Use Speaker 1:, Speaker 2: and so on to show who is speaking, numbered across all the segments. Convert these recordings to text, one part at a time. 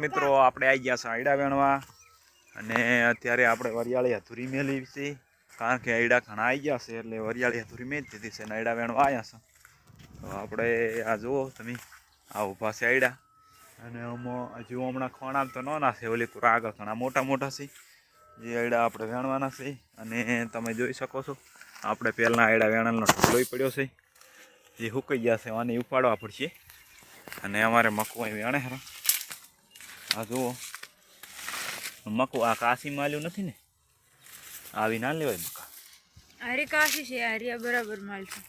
Speaker 1: મિત્રો, આપણે આવી ગયા આયડા વેણવા અને અત્યારે આપણે વરિયાળી અધૂરી મેલી છે, કારણ કે આયડા ઘણા આવી ગયા છે, એટલે વરિયાળી અધૂરી મેં જ દીધી છે અને આયડા વેણવા આવ્યા છે. તો આપણે આ જુઓ તમે, આ ઊભા છે આયડા. અને આમાં હજુ હમણાં ખોણા તો નાના છે, ઓલી પૂરા આગળ ઘણા મોટા મોટા છે, જે આયડા આપણે વેણવાના છે. અને તમે જોઈ શકો છો, આપણે પહેલાં આયડા વેણવાનો ઢોલોય પડ્યો છે, જે હુકાઈ ગયા છે, આને ઉપાડવા પડશે. અને અમારે મકવાઈ વેણે હરા આ જુઓ મકુ આ કાશી માલ્યું નથી ને? આવી ના લેવાય મકા
Speaker 2: અરે કાશી છે હારી બરાબર માલ છે.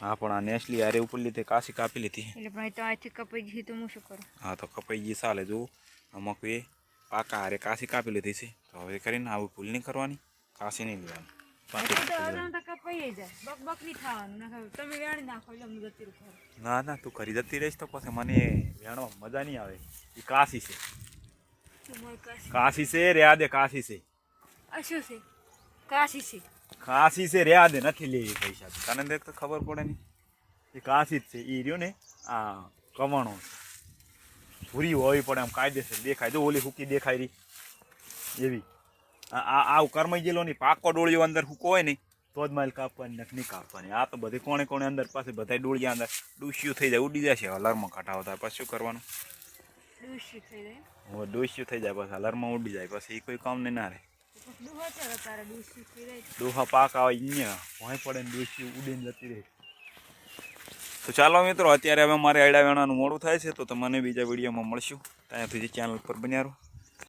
Speaker 1: હા પણ આ નેસલી હારે ઉપર લીધે કાશી કાપી લીધી
Speaker 2: એટલે ભાઈ તો આથી કપાઈ ગઈ તો હું શું કરું?
Speaker 1: હા તો કપાઈ ગઈ ચાલે જુઓ. આ મકુ એ પાકા હારે કાશી કાપી લીધી છે. તો હવે કરીને આવું ભૂલ નહીં કરવાની. કાશી નહીં લેવાની.
Speaker 2: ના.
Speaker 1: ના તું કરી જતી રહીશ તો પછી મને વેણવા મજા નહીં આવે. એ કાશી છે.
Speaker 2: કાશી
Speaker 1: છે રહ્યા દે કાશી છે.
Speaker 2: શું છે? કાશી છે.
Speaker 1: કાશી છે રહ્યા દે નથી લેવી પૈસા તને દેખ તો ખબર પડે નહીં એ કાશી જ છે એ રહ્યો ને આ કવાણો ભૂરી હોવી પડે આમ કાયદેસર દેખાય. જો ઓલી હુકી દેખાય રહી એવી. આ આ આ જેલો ની પાકો ડોળીઓ અંદર હુકો હોય ને તો જ માલ કાપવાની નખ નહીં કાપવાની. આ તો બધી કોણે કોણે અંદર પાસે બધા ડોળિયા અંદર ડૂસ્યું થઈ જાય ઉડી જશે હલરમાં કટાવતા પછી શું કરવાનું?
Speaker 2: ડૂસી થઈ જાય
Speaker 1: હવે ડોસ્યું થઈ જાય પછી હલરમાં ઉડી જાય પછી કોઈ કામ નહીં ના રહે. દુહા પાક આવે અહીંયા ભોંય પડે ને ડોસી ઉડીને જતી રહે. તો ચાલો મિત્રો અત્યારે હવે મારે આયડા વેણાનું મોડું થાય છે તો તમને બીજા વિડીયોમાં મળશું. ત્યાં સુધી ચેનલ પર બન્યા રહો.